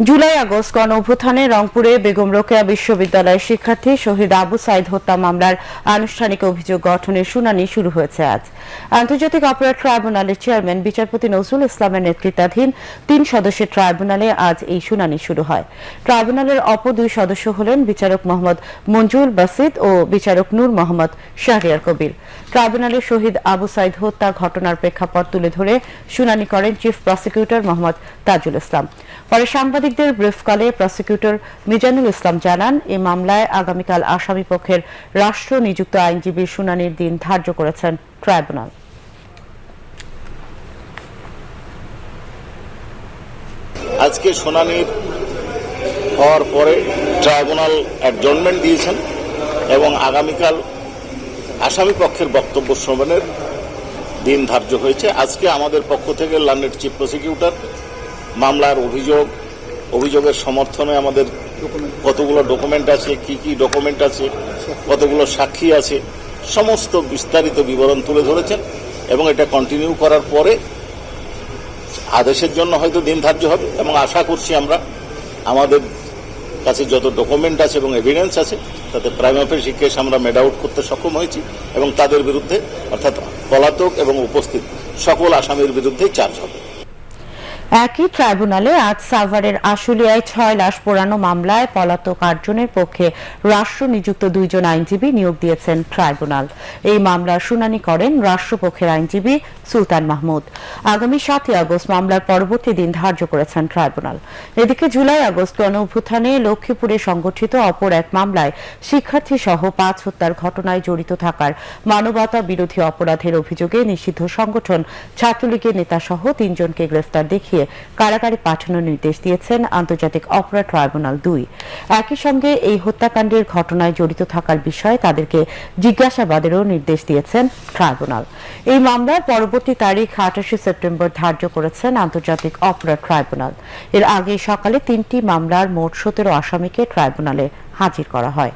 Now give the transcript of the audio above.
July August গণ অভ্যুত্থানে রংপুরে বেগম রোকেয়া বিশ্ববিদ্যালয়ের শিক্ষার্থী শহীদ আবু সাইদ হত্যা মামলার আনুষ্ঠানিক অভিযোগ গঠনের শুনানি শুরু হয়েছে আজ। আন্তর্জাতিক অপরাধ ট্রাইব্যুনালের চেয়ারম্যান বিচারপতি নজরুল ইসলামের নেতৃত্বাধীন তিন সদস্যের ট্রাইব্যুনালে আজ এই শুনানি শুরু হয়। ট্রাইব্যুনালের অপর দুই সদস্য হলেন বিচারক মোহাম্মদ মঞ্জুর বাসিদ ও বিচারক নূর মোহাম্মদ শাহরিয়ার কবির। ট্রাইব্যুনালে শহীদ আবু সাইদ হত্যা ঘটনার প্রেক্ষাপট তুলে ধরে শুনানি করেন চিফ প্রসিকিউটর মোহাম্মদ তাজুল ইসলাম। পরে সাংবাদিকদের ব্রিফকালে প্রসিকিউটর মিজানুল ইসলাম জানান এই মামলায় আগামীকাল আসামি পক্ষের রাষ্ট্র নিযুক্ত আইনজীবীর শুনানির দিন ধার্য করেছেন ট্রাইব্যুনাল। আজকে শুনানির হওয়ার পরে ট্রাইব্যুনাল অ্যাডজনমেন্ট দিয়েছেন এবং আগামীকাল আসামি পক্ষের বক্তব্য শ্রবণের দিন ধার্য হয়েছে। আজকে আমাদের পক্ষ থেকে লন্ডনের চিফ প্রসিকিউটর মামলার অভিযোগ অভিযোগের সমর্থনে আমাদের কতগুলো ডকুমেন্ট আছে, কি কি ডকুমেন্ট আছে, কতগুলো সাক্ষী আছে, সমস্ত বিস্তারিত বিবরণ তুলে ধরেছেন এবং এটা কন্টিনিউ করার পরে আদেশের জন্য হয়তো দিন ধার্য হবে এবং আশা করছি আমরা আমাদের কাছে যত ডকুমেন্ট আছে এবং এভিডেন্স আছে, তাতে প্রাইমাফের কেস আমরা মেড আউট করতে সক্ষম হয়েছি এবং তাদের বিরুদ্ধে অর্থাৎ পলাতক এবং উপস্থিত সকল আসামির বিরুদ্ধে চার্জ হবে। একই ট্রাইব্যুনালে আজ সাভারের আশুলিয়ায় ছয় লাশ পোড়ানো মামলায় পলাতক আটজনের পক্ষে রাষ্ট্র নিযুক্ত দুইজন আইনজীবী নিয়োগ দিয়েছেন ট্রাইব্যুনাল। এই মামলার শুনানি করেন রাষ্ট্রপক্ষের আইনজীবী সুলতান মাহমুদ। আগামী সাতই আগস্ট মামলার পরবর্তী দিন ধার্য করেছেন ট্রাইব্যুনাল। এদিকে জুলাই আগস্ট গণ অভ্যুত্থানে লক্ষ্মীপুরে সংগঠিত অপর এক মামলায় শিক্ষার্থী সহ পাঁচ হত্যার ঘটনায় জড়িত থাকার মানবতা বিরোধী অপরাধের অভিযোগে নিষিদ্ধ সংগঠন ছাত্রলীগের নেতাসহ তিনজনকে গ্রেফতার দেখিয়ে কারাগারে পাঠানোর নির্দেশ দিয়েছেন আন্তর্জাতিক অপরাধ ট্রাইব্যুনাল দুই। একই সঙ্গে এই হত্যাকাণ্ডের ঘটনায় জড়িত থাকার বিষয়ে তাদেরকে জিজ্ঞাসাবাদেরও নির্দেশ দিয়েছেন ট্রাইব্যুনাল। এই মামলার পরবর্তী তারিখ আঠাশে সেপ্টেম্বর ধার্য করেছেন আন্তর্জাতিক অপরাধ ট্রাইব্যুনাল। এর আগে সকালে তিনটি মামলার মোট সতেরো আসামিকে ট্রাইব্যুনালে হাজির করা হয়।